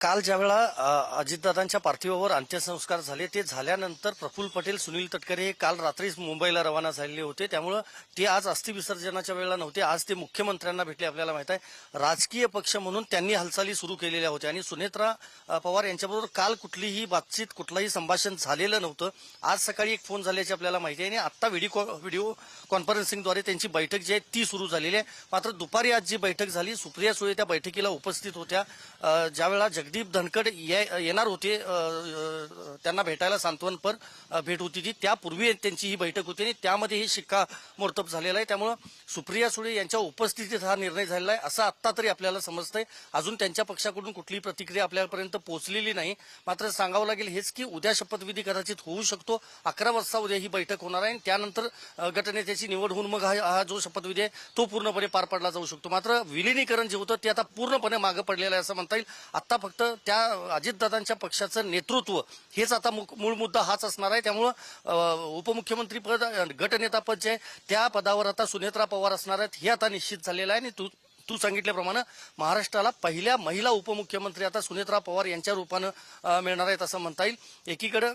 काल ज्यावेळा वेळा अजितदादांच्या पार्थिवावर अंत्यसंस्कार झाले ते झाल्यानंतर प्रफुल्ल पटेल सुनील तटकरे हे काल रात्रीच मुंबईला रवाना झालेले होते. त्यामुळं ते आज अस्थि विसर्जनाच्या वेळेला नव्हते. आज ते मुख्यमंत्र्यांना भेटले आपल्याला माहीत आहे. राजकीय पक्ष म्हणून त्यांनी हालचाली सुरू केलेल्या होत्या. आणि सुनेत्रा पवार यांच्याबरोबर काल कुठलीही बातचीत कुठलंही संभाषण झालेलं नव्हतं. आज सकाळी एक फोन झाल्याची आपल्याला माहिती आहे. आणि आत्ता व्हिडिओ व्हिडिओ कॉन्फरन्सिंगद्वारे त्यांची बैठक जी आहे ती सुरू झालेली आहे. मात्र दुपारी आज जी बैठक झाली सुप्रिया सुळे त्या बैठकीला उपस्थित होत्या. ज्यावेळा जग जगदीप धनखड ये- येणार होते त्यांना भेटायला सांत्वनपर भेट होती ती त्यापूर्वी त्यांची ही बैठक होती आणि त्यामध्ये ही शिक्कामोर्तब झालेला आहे. त्यामुळं सुप्रिया सुळे यांच्या उपस्थितीत हा निर्णय झालेला आहे. असं आत्ता तरी आपल्याला समजतंय. अजून त्यांच्या पक्षाकडून कुठलीही प्रतिक्रिया आपल्यापर्यंत पोहोचलेली नाही. मात्र सांगावं लागेल हेच की उद्या शपथविधी कदाचित होऊ शकतो. अकरा वाजता उद्या ही बैठक होणार आहे आणि त्यानंतर गटनेत्याची निवड होऊन मग हा हा जो शपथविधी आहे तो पूर्णपणे पार पडला जाऊ शकतो. मात्र विलिनीकरण जे होतं ते आता पूर्णपणे मागं पडलेलं आहे असं म्हणता येईल. आता फक्त त्या अजितदादांच्या पक्षाचं नेतृत्व हेच आता मूळ मुद्दा हाच असणार आहे. त्यामुळं उपमुख्यमंत्री पद गटनेतापद जे त्या पदावर आता सुनेत्रा पवार असणार आहेत हे आता निश्चित झालेलं आहे. आणि तू तू सांगितल्याप्रमाणे महाराष्ट्राला पहिल्या महिला उपमुख्यमंत्री आता सुनेत्रा पवार यांच्या रूपानं मिळणार आहेत असं म्हणता येईल. एकीकडं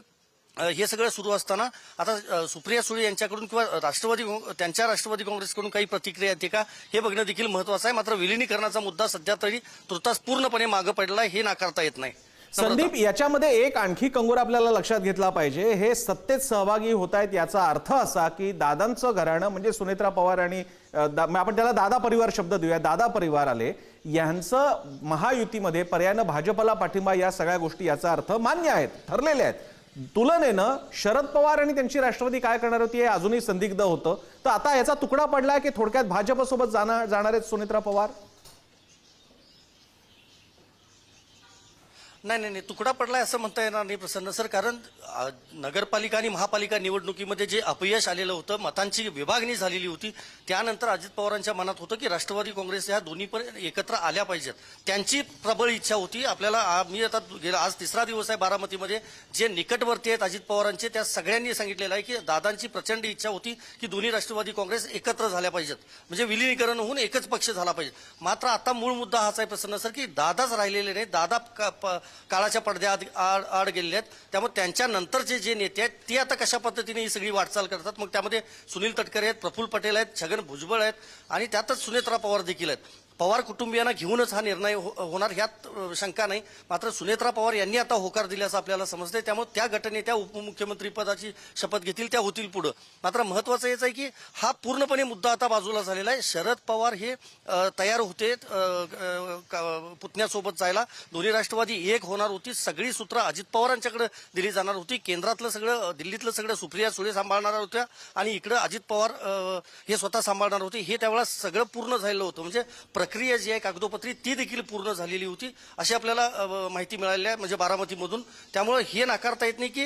हे सगळं सुरू असताना आता सुप्रिया सुळे यांच्याकडून किंवा राष्ट्रवादी त्यांच्या राष्ट्रवादी काँग्रेसकडून काही प्रतिक्रिया येते का हे बघणं देखील महत्वाचं आहे. मात्र विलिनीकरणाचा मुद्दा सध्या तरी तुर्तास पूर्णपणे मागं पडला हे नाकारता येत नाही. संदीप याच्यामध्ये एक आणखी कंगोर आपल्याला लक्षात घेतला पाहिजे. हे सत्तेत सहभागी होत आहेत याचा अर्थ असा की दादांचं घराणं म्हणजे सुनेत्रा पवार आणि आपण त्याला दादा परिवार शब्द देऊया. दादा परिवार आले. यांचं महायुतीमध्ये पर्यायानं भाजपला पाठिंबा या सगळ्या गोष्टी याचा अर्थ मान्य आहेत ठरलेल्या आहेत. तुलनेनं शरद पवार आणि त्यांची राष्ट्रवादी काय करणार होती हे अजूनही संदिग्ध होतं. तर आता याचा तुकडा पडलाय की थोडक्यात भाजपसोबत जाणार जाणार आहेत सुनेत्रा पवार? नाही नाही नाही तुकडा पडलाय असं म्हणता येणार नाही प्रसन्न सर. कारण नगरपालिका आणि महापालिका निवडणुकीमध्ये जे अपयश आलेलं होतं मतांची विभागणी झालेली होती त्यानंतर अजित पवारांच्या मनात होतं की राष्ट्रवादी काँग्रेस ह्या दोन्ही पण एकत्र आल्या पाहिजेत. त्यांची प्रबळ इच्छा होती. आपल्याला मी आता गेला आज तिसरा दिवस आहे बारामतीमध्ये. जे निकटवर्ती आहेत अजित पवारांचे त्या सगळ्यांनी सांगितलेलं आहे की दादांची प्रचंड इच्छा होती की दोन्ही राष्ट्रवादी काँग्रेस एकत्र झाल्या पाहिजेत. म्हणजे विलिनीकरण होऊन एकच पक्ष झाला पाहिजे. मात्र आता मूळ मुद्दा हाच आहे प्रसन्न सर की दादाच राहिलेले नाही दादा प- काळाच्या पडद्यात आड आड गेलेले आहेत. त्यामुळे त्यांच्यानंतरचे जे नेते आहेत ते आता कशा पद्धतीने ही सगळी वाटचाल करतात? मग त्यामध्ये सुनील तटकरे आहेत प्रफुल्ल पटेल आहेत छगन भुजबळ आहेत आणि त्यातच सुनेत्रा पवार देखील आहेत. पवार कुटुंबियांना घेऊनच हा निर्णय हो- होणार ह्यात शंका नाही. मात्र सुनेत्रा पवार यांनी आता होकार दिल्याचं आपल्याला समजते त्यामुळे त्या गटनेत्या त्या उपमुख्यमंत्रीपदाची शपथ घेतील त्या होतील पुढं. मात्र महत्वाचं हेच आहे की हा पूर्णपणे मुद्दा आता बाजूला झालेला आहे. शरद पवार हे तयार होते का- पुतण्यासोबत जायला. दोन्ही राष्ट्रवादी एक होणार होती. सगळी सूत्र अजित पवारांच्याकडे दिली जाणार होती. केंद्रातलं सगळं दिल्लीतलं सगळं सुप्रिया सुळे सांभाळणार होत्या. आणि इकडं अजित पवार हे स्वतः सांभाळणार होते. हे त्यावेळेला सगळं पूर्ण झालेलं होतं. म्हणजे प्रक्रिया जी आहे कागदोपत्री ती देखील पूर्ण झालेली होती. अशी आपल्याला माहिती मिळाली आहे म्हणजे बारामतीमधून. त्यामुळे हे नाकारता येत नाही की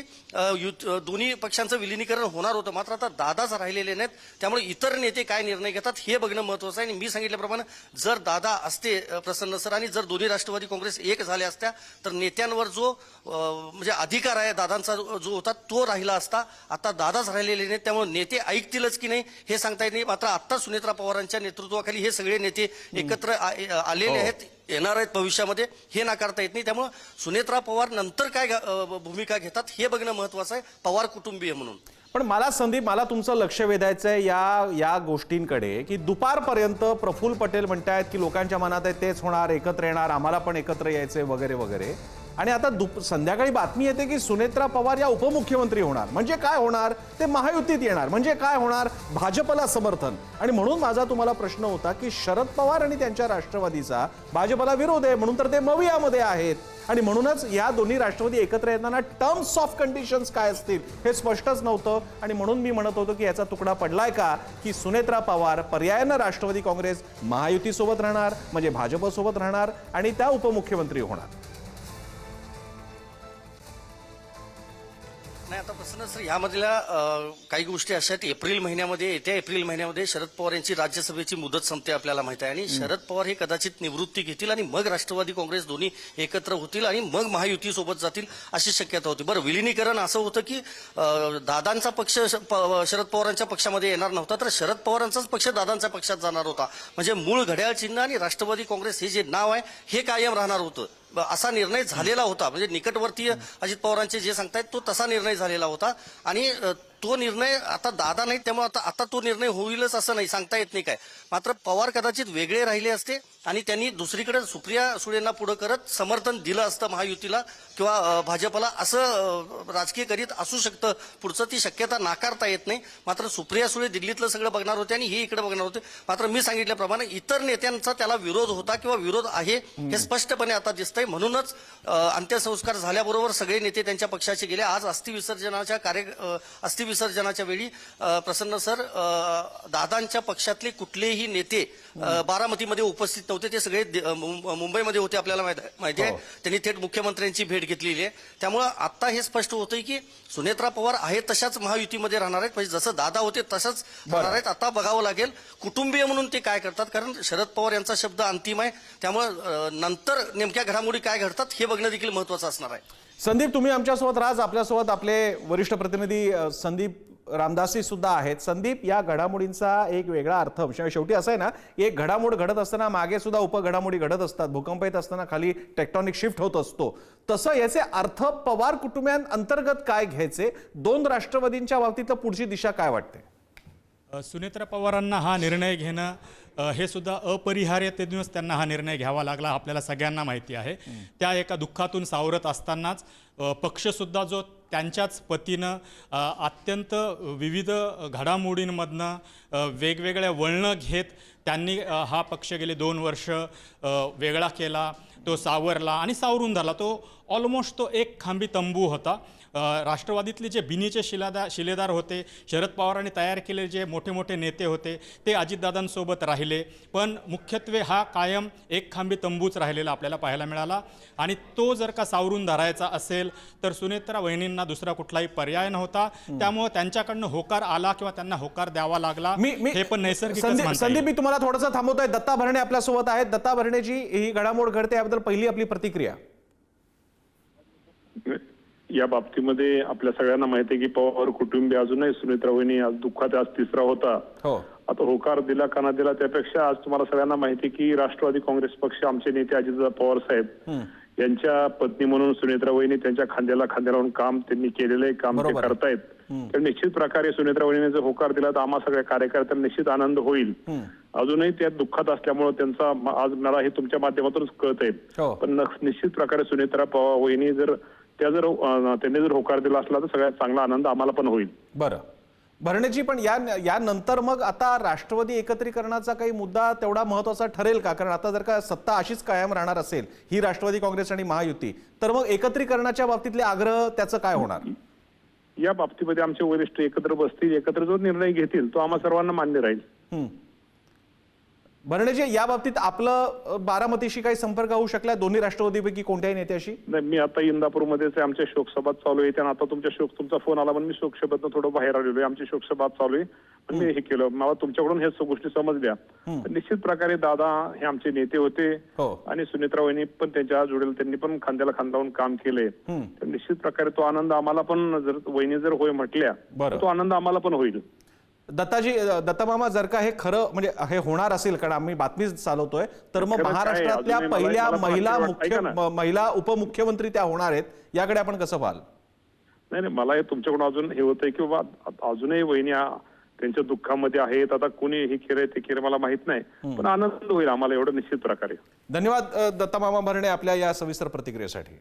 दोन्ही पक्षांचं विलिनीकरण होणार होतं. मात्र आता दादाच राहिलेले नाहीत. त्यामुळे इतर नेते काय निर्णय घेतात हे बघणं महत्वाचं आहे. आणि मी सांगितल्याप्रमाणे जर दादा असते प्रसन्न सर आणि जर दोन्ही राष्ट्रवादी काँग्रेस एक झाल्या असत्या तर नेत्यांवर जो म्हणजे अधिकार आहे दादांचा जो होता तो राहिला असता. आता दादाच राहिलेले नाहीत. त्यामुळे नेते ऐकतीलच की नाही हे सांगता येत नाही. मात्र आत्ता सुनेत्रा पवारांच्या नेतृत्वाखाली हे सगळे नेते एकत्र आलेले आहेत येणार आहेत भविष्यामध्ये हे नाकारता येत नाही. त्यामुळे सुनेत्रा पवार नंतर काय भूमिका घेतात हे बघणं महत्वाचं आहे. पवार कुटुंबीय म्हणून. पण मला संदीप मला तुमचं लक्ष वेधायचं आहे या या गोष्टींकडे की दुपारपर्यंत प्रफुल्ल पटेल म्हणतायत की लोकांच्या मनात आहे तेच होणार एकत्र येणार आम्हाला पण एकत्र यायचंय वगैरे वगैरे. आणि आता दुप संध्याकाळी बातमी येते की सुनेत्रा पवार या उपमुख्यमंत्री होणार. म्हणजे काय होणार? ते महायुतीत येणार. म्हणजे काय होणार? भाजपला समर्थन. आणि म्हणून माझा तुम्हाला प्रश्न होता की शरद पवार आणि त्यांच्या राष्ट्रवादीचा भाजपला विरोध आहे म्हणून तर ते मवियामध्ये आहेत. आणि म्हणूनच या दोन्ही राष्ट्रवादी एकत्र येताना टर्म्स ऑफ कंडिशन्स काय असतील हे स्पष्टच नव्हतं. आणि म्हणून मी म्हणत होतो की याचा तुकडा पडलाय का? की सुनेत्रा पवार पर्यायानं राष्ट्रवादी काँग्रेस महायुतीसोबत राहणार म्हणजे भाजपसोबत राहणार आणि त्या उपमुख्यमंत्री होणार. सर यामधल्या काही गोष्टी अशा आहेत एप्रिल महिन्यामध्ये येत्या एप्रिल महिन्यामध्ये शरद पवार यांची राज्यसभेची मुदत संपते आपल्याला माहिती आहे. आणि शरद पवार हे कदाचित निवृत्ती घेतील आणि मग राष्ट्रवादी काँग्रेस दोन्ही एकत्र होतील आणि मग महायुती सोबत जातील अशी शक्यता होती. बरं विलिनीकरण असं होतं की दादांचा पक्ष शरद पवारांच्या पक्षामध्ये येणार नव्हता तर शरद पवारांचाच पक्ष दादांच्या पक्षात जाणार होता. म्हणजे मूळ घड्याळ चिन्ह आणि राष्ट्रवादी काँग्रेस हे जे नाव आहे हे कायम राहणार होतं. असा निर्णय झालेला होता. म्हणजे निकटवर्तीय अजित पवारांचे जे सांगतायत तो तसा निर्णय झालेला होता. आणि तो निर्णय आता दादा नाही त्यामुळे आता आता तो निर्णय होईलच असं नाही सांगता येत नाही काय. मात्र पवार कदाचित वेगळे राहिले असते आणि त्यांनी दुसरीकडे सुप्रिया सुळेंना पुढे करत समर्थन दिलं असतं महायुतीला किंवा भाजपला असं राजकीय करीत असू शकतं. पुढचं ती शक्यता नाकारता येत नाही. मात्र सुप्रिया सुळे दिल्लीतलं सगळं बघणार होते आणि हे इकडे बघणार होते. मात्र मी सांगितल्याप्रमाणे इतर नेत्यांचा त्याला विरोध होता किंवा विरोध आहे हे स्पष्टपणे आता दिसतंय. म्हणूनच अंत्यसंस्कार झाल्याबरोबर सगळे नेते त्यांच्या पक्षाचे गेले. आज अस्थि विसर्जनाच्या कार्य अस्थि विसर्जनाच्या वेळी प्रसन्न सर दादांच्या पक्षातले कुठलेही नेते बारामतीमध्ये उपस्थित नव्हते. ते सगळे मुंबईमध्ये होते आपल्याला माहीत आहे- आहे त्यांनी थेट मुख्यमंत्र्यांची भेट घेतलेली आहे. त्यामुळं आता हे स्पष्ट होतंय की सुनेत्रा पवार आहेत तशाच महायुतीमध्ये राहणार आहेत. म्हणजे जसं दादा होते तसंच राहणार आहेत. आता बघावं लागेल कुटुंबीय म्हणून ते काय करतात. कारण शरद पवार यांचा शब्द अंतिम आहे. त्यामुळं नंतर नेमक्या घडामोडी काय घडतात हे बघणं देखील महत्वाचं असणार आहे. संदीप तुम्ही आमच्यासोबत राज आपल्यासोबत आपले वरिष्ठ प्रतिनिधी संदीप रामदासी सुद्धा आहेत. संदीप या घडामोडींचा एक वेगळा अर्थ शेवटी असं आहे ना एक घडामोड घडत असताना मागे सुद्धा उपघडामोडी घडत असतात. भूकंप येत असताना खाली टेक्टॉनिक शिफ्ट होत असतो. तसं याचे अर्थ पवार कुटुंबियांअंतर्गत काय घ्यायचे? दोन राष्ट्रवादींच्या बाबतीतलं पुढची दिशा काय वाटते? सुनेत्रा पवारांना हा निर्णय घेणं हे सुद्धा अपरिहार्यतेतूनच त्यांना हा निर्णय घ्यावा लागला आपल्याला सगळ्यांना माहिती आहे. त्या एका दुःखातून सावरत असतानाच पक्षसुद्धा जो त्यांच्याच पतीनं अत्यंत विविध घडामोडींमधनं वेगवेगळ्या वळणं घेत त्यांनी हा पक्ष गेले दोन वर्ष वेगळा केला तो सावरला आणि सावरून झाला तो ऑलमोस्ट तो एक खांबी तंबू होता. राष्ट्रवादीतले जे बिनीचे शिलादार शिलेदार होते शरद पवारांनी तयार केलेले जे मोठे मोठे नेते होते ते अजितदादांसोबत राहिले. पण मुख्यत्वे हा कायम एक खांबी तंबूच राहिलेला आपल्याला पाहायला मिळाला. आणि तो जर का सावरून धरायचा असेल तर सुनेत्रा वहिनींना दुसरा कुठलाही पर्याय नव्हता. त्यामुळे त्यांच्याकडनं होकार आला किंवा त्यांना होकार द्यावा लागला मी मी हे पण नैसर्गिक संदीप संदीप मी तुम्हाला थोडंसं थांबवतोय. दत्ता भरणे आपल्यासोबत आहेत. दत्ता भरणेची ही घडामोड घडते याबद्दल पहिली आपली प्रतिक्रिया. या बाबतीमध्ये आपल्या सगळ्यांना माहिती आहे की पवार कुटुंबीय अजूनही सुनेत्रा वहिनी आज दुःखात आज तिसरा होता. हो. आता होकार दिला का ना दिला त्यापेक्षा आज तुम्हाला सगळ्यांना माहिती की राष्ट्रवादी काँग्रेस पक्ष आमचे नेते अजितदादा पवार साहेब यांच्या पत्नी म्हणून सुनेत्रा वहिनी त्यांच्या खांद्याला खांद्या लावून काम त्यांनी केलेलं आहे काम ते. करतायत. तर निश्चित प्रकारे सुनेत्रा वहिनीने जर होकार दिला तर आम्हा सगळ्या कार्यकर्त्यांना निश्चित आनंद होईल. अजूनही त्या दुःखात असल्यामुळे त्यांचा आज मला हे तुमच्या माध्यमातूनच कळत हो. आहे पण नक्स- निश्चित प्रकारे सुनेत्रा पवार वहिनी जर त्या जर त्यांनी जर होकार दिला असला तर सगळ्यात चांगला आनंद आम्हाला पण होईल. बरं. भरणेची पण या यानंतर मग आता राष्ट्रवादी एकत्रीकरणाचा काही मुद्दा तेवढा महत्त्वाचा ठरेल का? कारण आता जर का सत्ता अशीच कायम राहणार असेल ही राष्ट्रवादी काँग्रेस आणि महायुती तर मग एकत्रीकरणाच्या बाबतीतले आग्रह त्याचं काय होणार? या बाबतीमध्ये आमचे वरिष्ठ एकत्र बसतील एकत्र जो निर्णय घेतील तो आम्हा सर्वांना मान्य राहील. भरणेजी या बाबतीत आपलं बारामतीशी काही संपर्क होऊ शकला दोन्ही राष्ट्रवादीपैकी कोणत्याही नेत्याशी? नाही मी आता इंदापूरमध्येच आहे आमच्या शोकसभा चालू आहे आणि आता तुमच्या शोक तुमचा फोन आला म्हणून मी शोकसभेतनं थोडं बाहेर आलेलो आहे. आमची शोकसभा चालू आहे. पण मी हे केलं. मला तुमच्याकडून हे गोष्टी समजल्या. निश्चित प्रकारे दादा हे आमचे नेते होते. हो. आणि सुनेत्रा वहिनी पण त्यांच्या जोडेल त्यांनी पण खांद्याला खांदा लावून काम केलंय तर निश्चित प्रकारे तो आनंद आम्हाला पण जर वहिनी जर होय म्हटल्या तो आनंद आम्हाला पण होईल. दत्ताजी दत्तामामा जर का हे खरं म्हणजे हे होणार असेल कारण आम्ही बातमी चालवतोय तर मग आहे. महाराष्ट्रातल्या पहिल्या महिला मुख्य महिला उपमुख्यमंत्री त्या होणार आहेत याकडे आपण कसं पाहाल? नाही नाही मला हे तुमच्याकडून अजून हे होतंय की बाबा अजूनही वहिनी त्यांच्या दुःखामध्ये आहेत आता कोणी हे केलंय ते केलं मला माहीत नाही पण आनंद होईल आम्हाला एवढं निश्चित प्रकारे. धन्यवाद दत्तामामा भरणे आपल्या या सविस्तर प्रतिक्रियेसाठी.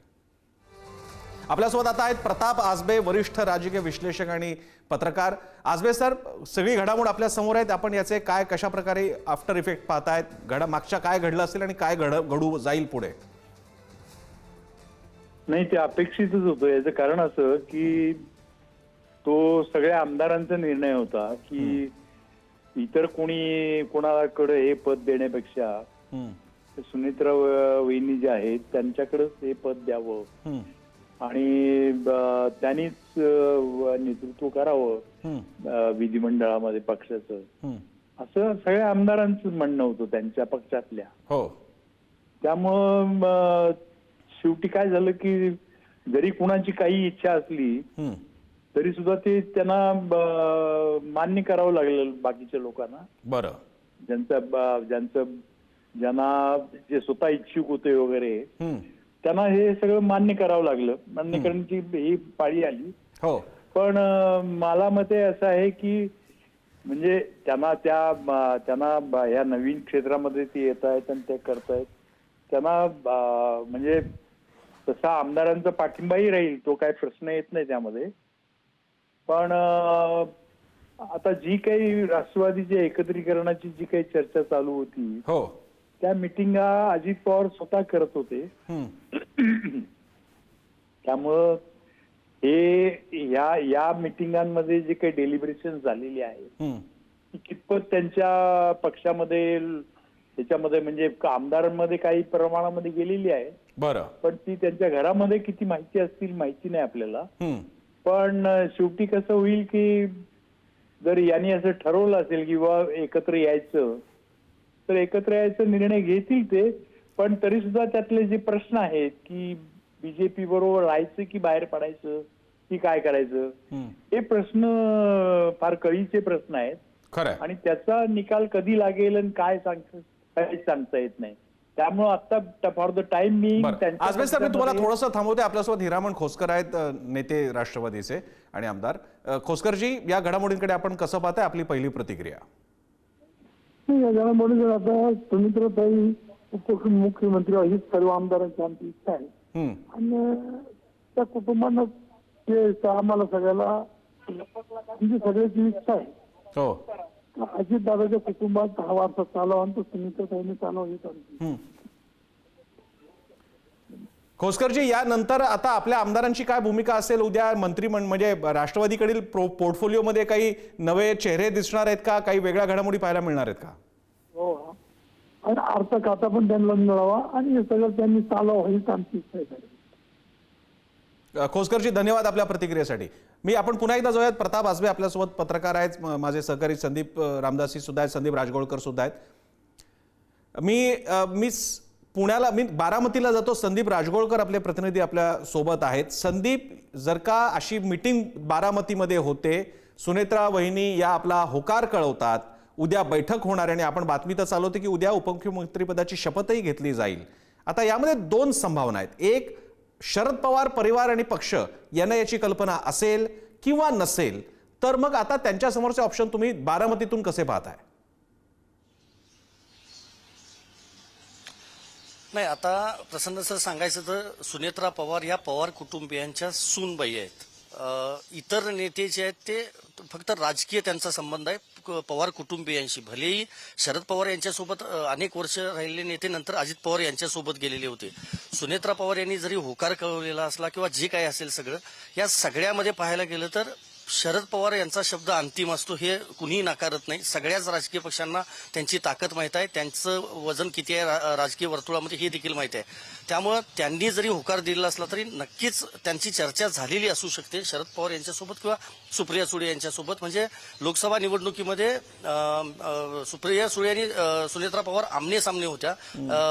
आपल्यासोबत आता आहेत प्रताप आजबे वरिष्ठ राजकीय विश्लेषक आणि पत्रकार. आजबे सर सगळी घडामोड आपल्यासमोर आहेत. आपण याचे काय कशा प्रकारे आफ्टर इफेक्ट पाहतायत? घडा मागच्या काय घडलं असेल आणि काय घड घडू जाईल पुढे? नाही ते अपेक्षितच होतं. याचं कारण असं की तो सगळ्या आमदारांचा निर्णय होता की इतर कोणी कोणाकडे हे पद देण्यापेक्षा सुनेत्रा वहिनी जे आहेत त्यांच्याकडेच हे पद द्यावं. आणि त्यांनीच नेतृत्व करावं विधिमंडळामध्ये पक्षाचं. असं सगळ्या आमदारांचं म्हणणं होतं त्यांच्या पक्षातल्या. हो. त्यामुळं शेवटी काय झालं की जरी कुणाची काही इच्छा असली तरी सुद्धा ते त्यांना मान्य करावं लागलं बाकीच्या लोकांना. बरं. ज्यांचं ज्यांचं ज्यांना जे स्वतः इच्छुक होते वगैरे त्यांना हे सगळं मान्य करावं लागलं. मान्य करण्याची ही पाळी आली. हो. पण मला मते असं आहे की म्हणजे त्यांना त्या त्यांना ह्या नवीन क्षेत्रामध्ये ते येत आहेत आणि ते करतायत त्यांना म्हणजे तसा आमदारांचा पाठिंबाही राहील तो काही प्रश्न येत नाही त्यामध्ये. पण आता जी काही राष्ट्रवादीची एकत्रीकरणाची जी काही चर्चा चालू होती हो. त्या मिटिंगा अजित पवार स्वतः करत होते. त्यामुळं हे या या मिटिंगांमध्ये जे काही डेलिब्रेशन झालेली आहे. ती कितपत त्यांच्या पक्षामध्ये त्याच्यामध्ये म्हणजे आमदारांमध्ये काही प्रमाणामध्ये गेलेली आहे बरं पण ती त्यांच्या घरामध्ये किती माहिती असतील माहिती नाही आपल्याला. पण शेवटी कसं होईल की जर यांनी असं ठरवलं असेल की बा एकत्र यायचं तर एकत्र यायचा निर्णय घेतील ते पण तरी सुद्धा त्यातले जे प्रश्न आहेत की बीजेपी बरोबर राहायचं की बाहेर पडायचं की काय करायचं. हे प्रश्न फार कळीचे प्रश्न आहेत. आणि त्याचा निकाल कधी लागेल आणि काय सांगता काहीच सांगता येत नाही. त्यामुळं आता फॉर द टाइम मी बरं. आजबे सर मी तुम्हाला थोडंसं थांबवते. आपल्यासोबत हिरामण खोसकर आहेत नेते राष्ट्रवादीचे आणि आमदार. खोसकरजी या घडामोडींकडे आपण कसं पाहताय? आपली पहिली प्रतिक्रिया. या घडामोडी जर आता सुमित्राताई उपमुख्यमंत्री हीच सर्व आमदारांची आमची इच्छा आहे. आणि त्या कुटुंबानं ते आम्हाला सगळ्याला आमची सगळ्याची इच्छा आहे. हो. अजित दादाच्या कुटुंबात हा वारसा चालवा आणि तो सुमित्राताईने चालवा हीच आमची खोसकरजी यानंतर आता आपल्या आमदारांची काय भूमिका असेल? उद्या मंत्री म्हणजे राष्ट्रवादीकडील प्रो- पोर्टफोलिओमध्ये काही नवे चेहरे दिसणार आहेत का? काही वेगळ्या घडामोडी पाहायला मिळणार आहेत का? हो. आणि खाता पण त्यांना मिळावा आणि हे सगळं त्यांनी चालवा हीच आमची इच्छा आहे. अ, खोसकरजी धन्यवाद आपल्या प्रतिक्रियेसाठी. मी आपण पुन्हा एकदा जाऊयात. प्रताप आसबे आपल्यासोबत पत्रकार आहेत. माझे सहकारी संदीप रामदासी सुद्धा आहेत. संदीप राजगोळकर सुद्धा आहेत. मी मी पुण्याला मी बारामतीला जातो. संदीप राजगोळकर आपले प्रतिनिधी आपल्यासोबत आहेत. संदीप जर का अशी मिटिंग बारामतीमध्ये होते सुनेत्रा वहिनी या आपला होकार कळवतात. उद्या बैठक होणार आहे आणि आपण बातमी तर चालवते की उद्या उपमुख्यमंत्रीपदाची शपथही घेतली जाईल. आता यामध्ये दोन संभावना आहेत. एक शरद पवार परिवार आणि पक्ष यांना याची कल्पना असेल किंवा नसेल तर मग आता त्यांच्यासमोरचे ऑप्शन तुम्ही बारामतीतून कसे पाहताय? नाही आता प्रसन्न सर सांगायचं तर सुनेत्रा पवार या पवार कुटुंबियांच्या सूनबाई आहेत. इतर नेते जे आहेत ते फक्त राजकीय त्यांचा संबंध आहे पवार कुटुंबियांशी. भलेही शरद पवार यांच्यासोबत अनेक वर्ष राहिलेले नेते नंतर अजित पवार यांच्यासोबत गेलेले होते. सुनेत्रा पवार यांनी जरी होकार कळवलेला असला किंवा जे काही असेल सगळं या सगळ्यामध्ये पाहायला गेलं तर शरद पवार यांचा शब्द अंतिम असतो हे कुणीही नाकारत नाही. सगळ्याच राजकीय पक्षांना त्यांची ताकद माहीत आहे. त्यांचं वजन किती आहे रा- राजकीय वर्तुळामध्ये हे देखील माहीत आहे. त्यामुळं त्यांनी जरी होकार दिलेला असला तरी नक्कीच त्यांची चर्चा झालेली असू शकते. शरद पवार यांच्यासोबत किंवा सुप्रिया सुळे यांच्यासोबत. म्हणजे लोकसभा निवडणुकीमध्ये सुप्रिया सुळे आणि सुनेत्रा पवार आमने सामने होत्या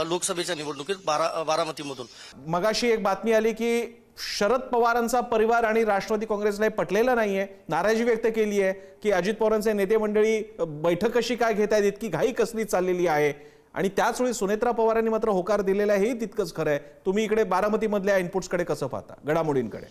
लोकसभेच्या निवडणुकीत बारा बारामतीमधून. मगाशी एक बातमी आली की शरद पवारांचा परिवार आणि राष्ट्रवादी काँग्रेसला हे पटलेलं नाहीये. नाराजी व्यक्त केली आहे की अजित पवारांचे नेते मंडळी बैठक कशी काय घेत आहेत इतकी घाई कसली चाललेली आहे? आणि त्याच वेळी सुनेत्रा पवारांनी मात्र होकार दिलेला आहे हे तितकंच खरं आहे. तुम्ही इकडे बारामतीमधल्या इनपुट्सकडे कसं पाहता? घडामोडींकडे.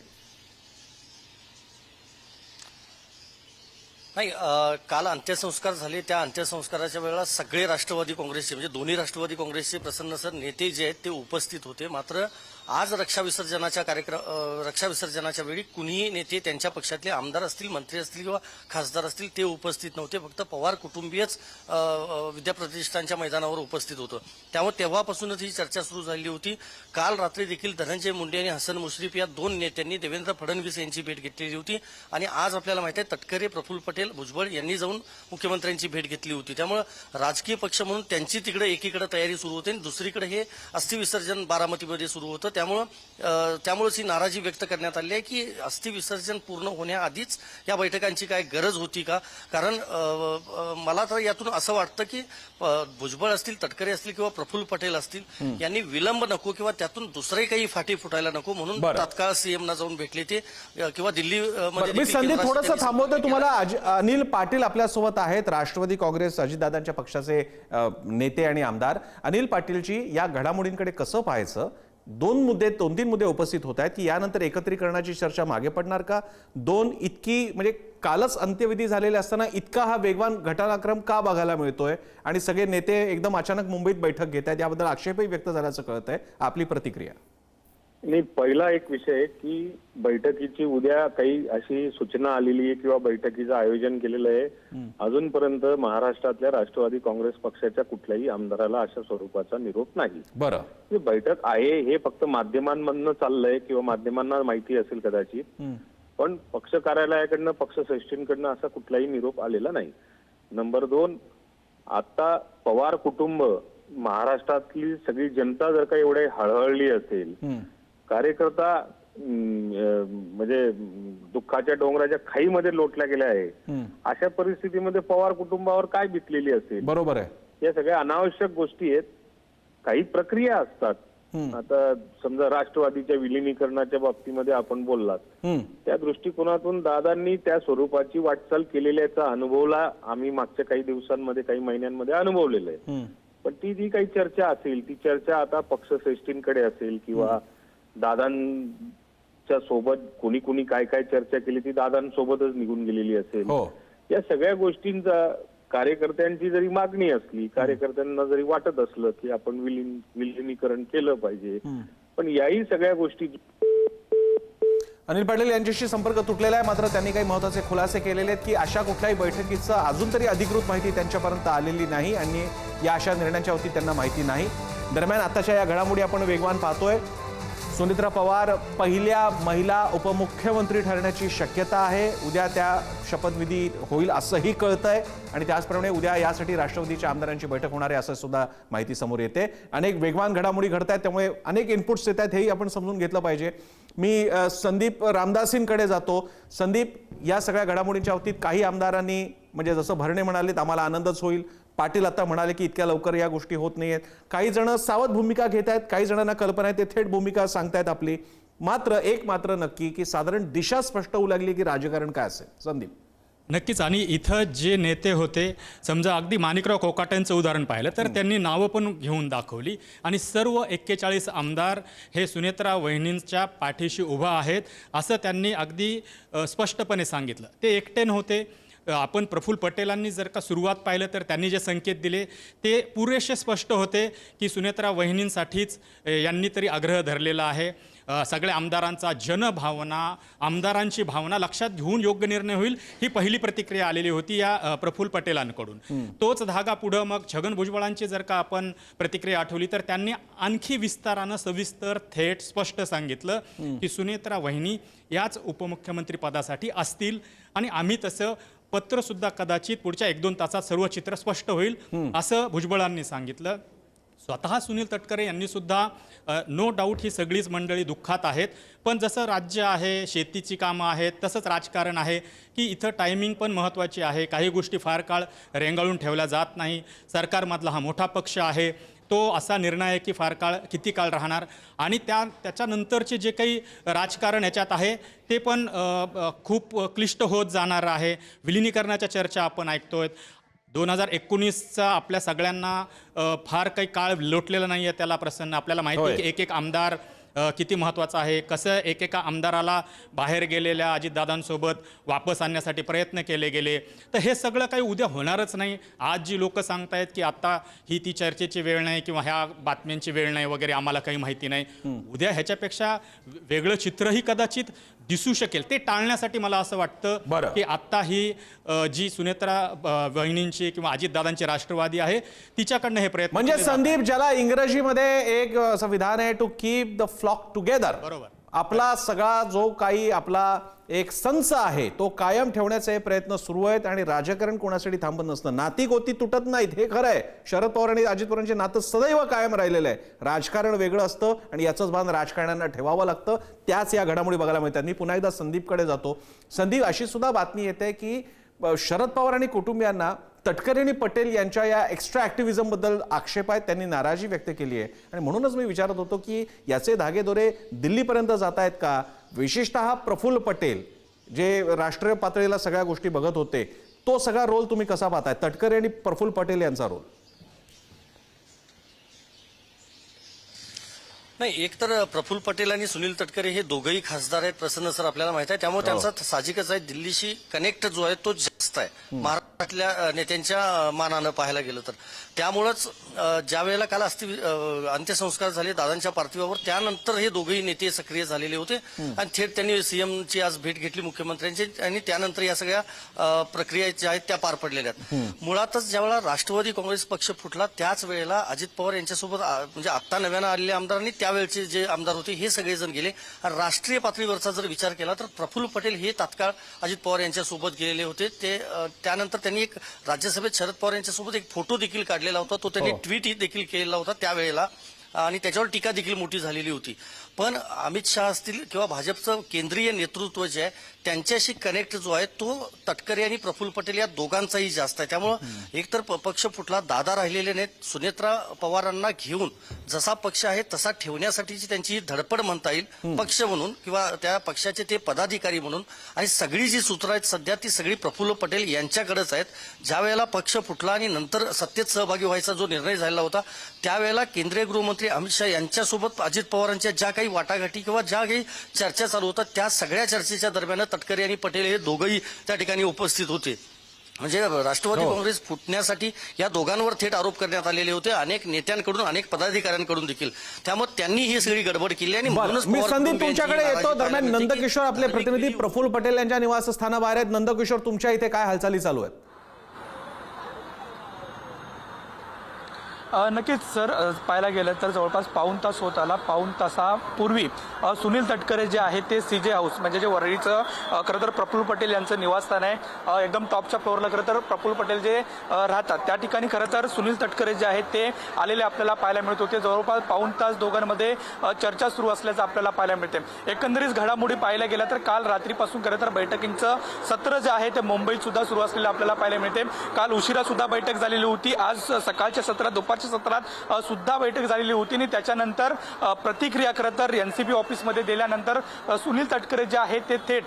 नाही अ, काल अंत्यसंस्कार झाले. त्या अंत्यसंस्काराच्या वेळेला सगळे राष्ट्रवादी काँग्रेसचे म्हणजे दोन्ही राष्ट्रवादी काँग्रेसचे प्रसन्न सर नेते जे आहेत ते उपस्थित होते. मात्र आज रक्षा विसर्जनाच्या कार्यक्रम अ, रक्षा विसर्जनाच्या वेळी कुणीही नेते त्यांच्या पक्षातले आमदार असतील मंत्री असतील किंवा खासदार असतील ते उपस्थित नव्हते. फक्त पवार कुटुंबीयच अ, अ, विद्याप्रतिष्ठानच्या मैदानावर उपस्थित होतं. त्यामुळे तेव्हापासूनच ही चर्चा सुरू झाली होती. काल रात्री देखील धनंजय मुंडे आणि हसन मुश्रीफ या दोन नेत्यांनी देवेंद्र फडणवीस यांची भेट घेतलेली होती. आणि आज आपल्याला माहिती आहे तटकरे प्रफुल्ल पटेल भुजबळ यांनी जाऊन मुख्यमंत्र्यांची भेट घेतली होती. त्यामुळे राजकीय पक्ष म्हणून त्यांची तिकडे एकीकडे तयारी सुरू होते आणि दुसरीकडे हे अस्थि विसर्जन बारामतीमध्ये सुरू होतं. त्यामुळं त्यामुळेच ही नाराजी व्यक्त करण्यात आली आहे की अस्थि विसर्जन पूर्ण होण्याआधीच या बैठकांची काय गरज होती का? कारण मला तर यातून असं वाटतं की भुजबळ असतील तटकरे असतील किंवा प्रफुल्ल पटेल असतील यांनी विलंब नको किंवा त्यातून दुसरे काही फाटी फुटायला नको म्हणून. तात्काळ सीएमना जाऊन भेटले ते किंवा दिल्ली संदीप थोडंसं थांबवतोय. संपर्क तुम्हाला अनिल पाटील आपल्यासोबत आहेत. राष्ट्रवादी काँग्रेस अजितदादांच्या पक्षाचे नेते आणि आमदार. अनिल पाटीलजी या घडामोडींकडे कसं पाहायचं? दोन मुद्दे दोन तीन मुद्दे उपस्थित होत आहेत. की यानंतर एकत्रीकरणाची चर्चा मागे पडणार का? दोन इतकी म्हणजे कालच अंत्यविधी झालेले असताना इतका हा वेगवान घटनाक्रम का बघायला मिळतोय? आणि सगळे नेते एकदम अचानक मुंबईत बैठक घेत आहेत. याबद्दल आक्षेपही व्यक्त झाल्याचं कळत आहे आपली प्रतिक्रिया. नाही पहिला एक विषय आहे की बैठकीची उद्या काही अशी सूचना आलेली आहे किंवा बैठकीचं आयोजन केलेलं आहे. अजूनपर्यंत महाराष्ट्रातल्या राष्ट्रवादी काँग्रेस पक्षाच्या कुठल्याही आमदाराला अशा स्वरूपाचा निरोप नाही. बरं. ही बैठक आहे हे फक्त माध्यमांमधनं चाललंय किंवा माध्यमांना माहिती असेल कदाचित. पण पक्ष कार्यालयाकडनं पक्ष श्रेष्ठींकडनं असा कुठलाही निरोप आलेला नाही. नंबर दोन आता पवार कुटुंब महाराष्ट्रातली सगळी जनता जर का एवढे हळहळली असेल कार्यकर्ता म्हणजे दुःखाच्या डोंगराच्या खाईमध्ये लोटल्या गेल्या आहे अशा परिस्थितीमध्ये पवार कुटुंबावर काय बितलेली असेल? बरोबर आहे. या सगळ्या अनावश्यक गोष्टी आहेत. काही प्रक्रिया असतात. आता समजा राष्ट्रवादीच्या विलिनीकरणाच्या बाबतीमध्ये आपण बोललात. त्या दृष्टिकोनातून दादांनी त्या स्वरूपाची वाटचाल केलेल्याचा अनुभवला आम्ही मागच्या काही दिवसांमध्ये काही महिन्यांमध्ये अनुभवलेलं आहे. पण ती जी काही चर्चा असेल ती चर्चा आता पक्षश्रेष्ठींकडे असेल किंवा दादांच्या सोबत कोणी कोणी काय काय चर्चा केली ती दादांसोबतच निघून गेलेली असेल. हो. या सगळ्या गोष्टींचा कार्यकर्त्यांची जरी मागणी असली कार्यकर्त्यांना जरी वाटत असलं की आपण विलीन विलिनीकरण केलं पाहिजे पण याही सगळ्या गोष्टी अनिल पाटील यांच्याशी संपर्क तुटलेला आहे मात्र त्यांनी काही महत्त्वाचे खुलासे केलेले आहेत की अशा कुठल्याही बैठकीचं अजून तरी अधिकृत माहिती त्यांच्यापर्यंत आलेली नाही आणि या अशा निर्णयांच्या बाबतीत त्यांना माहिती नाही. दरम्यान आताच्या या घडामोडी आपण वेगवान पाहतोय. सुनित्रा पवार पहिल्या महिला उपमुख्यमंत्री ठरण्याची शक्यता आहे. उद्या त्या शपथविधी होईल असंही कळतंय. आणि त्याचप्रमाणे उद्या यासाठी राष्ट्रवादीच्या आमदारांची बैठक होणार आहे असं सुद्धा माहिती समोर येते. अनेक वेगवान घडामोडी घडत आहेत त्यामुळे अनेक इनपुट्स येत आहेत हेही आपण समजून घेतलं पाहिजे. मी संदीप रामदासींकडे जातो. संदीप या सगळ्या घडामोडींच्या बाबतीत काही आमदारांनी म्हणजे जसं भरणे म्हणालेत आम्हाला आनंदच होईल. पाटील आता म्हणाले की इतक्या लवकर या गोष्टी होत नाहीयेत. काही जण सावध भूमिका घेत आहेत काही जणांना कल्पना आहे ते थेट भूमिका सांगतायत आपली. मात्र एक मात्र नक्की की साधारण दिशा स्पष्ट होऊ लागली की राजकारण काय असेल? संदीप. नक्कीच. आणि इथं जे नेते होते समजा अगदी माणिकराव कोकाटेंचं उदाहरण पाहिलं तर त्यांनी नावं पण घेऊन दाखवली. आणि सर्व एक्केचाळीस आमदार हे सुनेत्रा वहिनींच्या पाठीशी उभा आहेत असं त्यांनी अगदी स्पष्टपणे सांगितलं. ते एकटे नव्हते अ, आपण प्रफुल्ल पटेलांनी जर का सुरुवात पाहिलं तर त्यांनी जे संकेत दिले ते पुरेसे स्पष्ट होते की सुनेत्रा वहिनींसाठीच यांनी तरी आग्रह धरलेला आहे. सगळ्या आमदारांचा जनभावना आमदारांची भावना लक्षात घेऊन योग्य निर्णय होईल ही पहिली प्रतिक्रिया आलेली होती या प्रफुल्ल पटेलांकडून. तोच धागा पुढं मग छगन भुजबळांची जर का आपण प्रतिक्रिया आठवली तर त्यांनी आणखी विस्तारानं सविस्तर थेट स्पष्ट सांगितलं की सुनेत्रा वहिनी याच उपमुख्यमंत्री पदासाठी असतील आणि आम्ही तसं पत्र सुद्धा कदाचित पुढच्या एक दोन तासात सर्व चित्र स्पष्ट होईल असं भुजबळांनी सांगितलं. स्वतः सुनील तटकरे यांनी सुद्धा नो डाऊट ही सगळीच मंडळी दुःखात आहेत. पण जसं राज्य आहे शेतीची कामं आहेत तसंच राजकारण आहे की इथं टायमिंग पण महत्त्वाची आहे. काही गोष्टी फार काळ रेंगाळून ठेवल्या जात नाही. सरकारमधला हा मोठा पक्ष आहे. तो असा निर्णय आहे की फार काळ किती काळ राहणार? आणि त्या त्याच्यानंतरचे जे काही राजकारण याच्यात आहे ते पण खूप क्लिष्ट होत जाणार आहे. विलिनीकरणाच्या चर्चा आपण ऐकतोय. दोन हजार एकोणीसचा आपल्या सगळ्यांना फार काही काळ लोटलेला नाही आहे त्याला प्रसन्न. आपल्याला माहिती आहे. की एक एक आमदार किती महत्त्वाचा आहे? कसं एकेका आमदाराला बाहेर गेलेल्या अजितदादांसोबत वापस आणण्यासाठी प्रयत्न केले गेले? तर हे सगळं काही उद्या होणारच नाही. आज जी लोक सांगतायत की आता ही ती चर्चेची वेळ नाही किंवा ह्या बातम्यांची वेळ नाही वगैरे आम्हाला काही माहिती नाही. उद्या ह्याच्यापेक्षा वेगळं चित्रही कदाचित दिसू शकेल ते टाळण्यासाठी मला असं वाटतं बरं. की आत्ता ही जी सुनेत्रा वहिनींची किंवा अजितदादांची राष्ट्रवादी आहे तिच्याकडनं हे प्रयत्न म्हणजे संदीप ज्याला इंग्रजीमध्ये एक असं विधान आहे to keep the flock together बरोबर. आपला सगळा जो काही आपला एक संच आहे तो कायम ठेवण्याचे प्रयत्न सुरू आहेत आणि राजकारण कोणासाठी थांबत नसतं. नाती गोती तुटत नाहीत हे खरं आहे. शरद पवार आणि अजित पवारांचे नातं सदैव कायम राहिलेलं आहे. राजकारण वेगळं असतं आणि याचंच भान राजकारण्यांना ठेवावं लागतं. त्याच या घडामोडी बघायला मिळतात. मी पुन्हा एकदा संदीपकडे जातो. संदीप अशी सुद्धा बातमी येते की शरद पवार आणि कुटुंबियांना तटकरे आणि पटेल यांच्या या एक्स्ट्रा ऍक्टिव्हिझमबद्दल आक्षेप आहेत त्यांनी नाराजी व्यक्त केली आहे. आणि म्हणूनच मी विचारत होतो की याचे धागेदोरे दिल्लीपर्यंत जात आहेत का? विशेषतः प्रफुल्ल पटेल जे राष्ट्रीय पातळीला सगळ्या गोष्टी बघत होते तो सगळा रोल तुम्ही कसा पाहताय? तटकरे आणि प्रफुल्ल पटेल यांचा रोल नाही एक तर प्रफुल्ल पटेल आणि सुनील तटकरे हे दोघंही खासदार आहेत प्रसन्न सर आपल्याला माहीत आहे. त्यामुळे त्यांचा साहजिकच आहे. दिल्लीशी कनेक्ट जो आहे तो जास्त आहे. महाराष्ट्रातल्या अ, नेत्यांच्या मानानं पाहायला गेलं तर. त्यामुळंच ज्या वेळेला काल अस्थि अंत्यसंस्कार झाले दादांच्या पार्थिवावर त्यानंतर हे दोघंही नेते सक्रिय झालेले होते. आणि थेट त्यांनी सीएमची आज भेट घेतली मुख्यमंत्र्यांची आणि त्यानंतर या सगळ्या प्रक्रिया ज्या आहेत त्या पार पडलेल्या आहेत. मुळातच ज्यावेळेला राष्ट्रवादी काँग्रेस पक्ष फुटला त्याच वेळेला अजित पवार यांच्यासोबत म्हणजे आत्ता नव्यानं आलेले आमदार आणि त्यावेळचे जे आमदार होते हे सगळेजण गेले. आणि राष्ट्रीय पातळीवरचा जर विचार केला तर प्रफुल्ल पटेल हे तात्काळ अजित पवार यांच्यासोबत गेलेले होते. ते त्यानंतर त्यांनी एक राज्यसभेत शरद पवार यांच्यासोबत एक फोटो देखील काढलेला होता. तो त्यांनी ट्विट देखील केलेला होता त्यावेळेला. आणि त्याच्यावर टीका देखील मोठी झालेली होती. पण अमित शहा असतील किंवा भाजपचं केंद्रीय नेतृत्व जे आहे त्यांच्याशी कनेक्ट जो आहे तो तटकरे आणि प्रफुल्ल पटेल या दोघांचाही जास्त आहे. त्यामुळं एकतर पक्ष फुटला दादा राहिलेले नाहीत. सुनेत्रा पवारांना घेऊन जसा पक्ष आहे तसा ठेवण्यासाठीची त्यांची धडपड म्हणता येईल. पक्ष म्हणून किंवा त्या पक्षाचे ते पदाधिकारी म्हणून. आणि सगळी जी सूत्र आहेत सध्या ती सगळी प्रफुल्ल पटेल यांच्याकडेच आहेत. ज्या वेळेला पक्ष फुटला आणि नंतर सत्तेत सहभागी व्हायचा जो निर्णय झाला होता त्यावेळेला केंद्रीय गृहमंत्री अमित शहा यांच्यासोबत अजित पवारांच्या ज्या काही वाटाघाटी किंवा ज्या काही चर्चा चालू होतात त्या सगळ्या चर्चेच्या दरम्यान तटकरे आणि पटेल हे दोघंही त्या ठिकाणी उपस्थित होते. म्हणजे राष्ट्रवादी काँग्रेस फुटण्यासाठी या दोघांवर थेट आरोप करण्यात आलेले होते. अनेक नेत्यांकडून अनेक पदाधिकाऱ्यांकडून देखील. त्यामुळे त्यांनी ही सगळी गडबड केली आणि म्हणूनच मी संदीप तुमच्याकडे येतो. दरम्यान नंदकिशोर आपले प्रतिनिधी प्रफुल्ल पटेल यांच्या निवासस्थानाबाहेर आहेत. नंदकिशोर तुमच्या इथे काय हालचाली चालू आहेत? नक्कीच सर पाहायला गेलं तर जवळपास पाऊण तास होत आला. पाऊण तासापूर्वी सुनील तटकरे जे आहे ते सी जे हाऊस म्हणजे जे वरळीचं खरं तर प्रफुल्ल पटेल यांचं निवासस्थान आहे. एकदम टॉपच्या फ्लोअरला खरं तर प्रफुल्ल पटेल जे राहतात. त्या ठिकाणी खरं तर सुनील तटकरे जे आहेत ते आलेले आपल्याला पाहायला मिळत होते. जवळपास पाऊण तास दोघांमध्ये चर्चा सुरू असल्याचं आपल्याला पाहायला मिळते. एकंदरीत घडामोडी पाहायला गेल्या तर काल रात्रीपासून खरं तर बैठकींचं सत्र जे आहे ते मुंबईत सुद्धा सुरू असलेलं आपल्याला पाहायला मिळते. काल उशिरा सुद्धा बैठक झालेली होती. आज सकाळच्या सत्रात दुपार दुपारच्या सत्रात सुद्धा बैठक झालेली होती आणि त्याच्यानंतर प्रतिक्रिया खरं तर एनसीपी ऑफिसमध्ये दिल्यानंतर सुनील तटकरे जे आहे ते थेट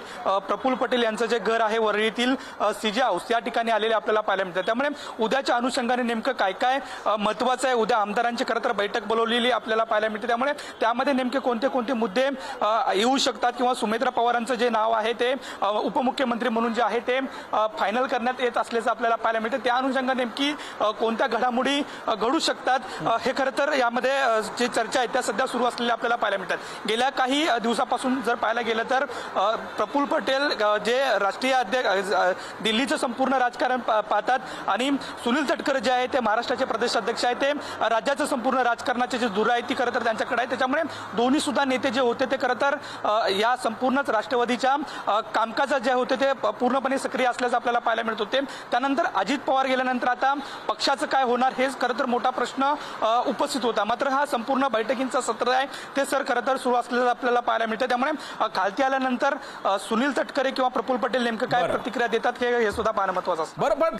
प्रफुल्ल पटेल यांचं जे घर आहे वरळीतील सीजे हाऊस या ठिकाणी आलेले आपल्याला पाहायला मिळतं. त्यामुळे उद्याच्या अनुषंगाने नेमकं काय काय महत्वाचं आहे? उद्या आमदारांची खरं तर बैठक बोलवलेली आपल्याला पाहायला मिळते. त्यामुळे त्यामध्ये नेमके कोणते कोणते मुद्दे येऊ शकतात किंवा सुमित्रा पवारांचं जे नाव आहे ते उपमुख्यमंत्री म्हणून जे आहे ते फायनल करण्यात येत असल्याचं आपल्याला पाहायला मिळतं. त्या अनुषंगाने नेमकी कोणत्या घडामोडी घडू करू शकतात. हे खरं तर यामध्ये जे चर्चा आहे त्या सध्या सुरू असलेल्या आपल्याला पाहायला मिळतात. गेल्या काही दिवसापासून जर पाहायला गेलं तर प्रफुल प्रफुल्ल पटेल जे राष्ट्रीय अध्यक्ष दिल्लीचं संपूर्ण राजकारण पा- पाहतात. आणि सुनील तटकरे जे आहे ते महाराष्ट्राचे प्रदेश अध्यक्ष ते राज्याचं संपूर्ण राजकारणाचे जे धुरा आहे ती खरं तर त्यांच्याकडे आहे त्याच्यामुळे दोन्ही सुद्धा नेते जे होते ते खरं तर या संपूर्णच राष्ट्रवादीच्या कामकाजात जे होते ते पूर्णपणे सक्रिय असल्याचं आपल्याला पाहायला मिळत होते. त्यानंतर अजित पवार गेल्यानंतर आता पक्षाचं काय होणार हेच खरं तर मोठा प्रश्न अ, उपस्थित होता. मात्र हा संपूर्ण बैठकींचा सत्र आहे. ते सर खरं तर सुरू असलेलं आपल्याला पाहायला मिळतं. त्यामुळे खालती आल्यानंतर सुनील तटकरे किंवा प्रफुल्ल पटेल नेमकं काय. प्रतिक्रिया देतात हे हे सुद्धा पाहणं महत्वाचं असतं. बरं पण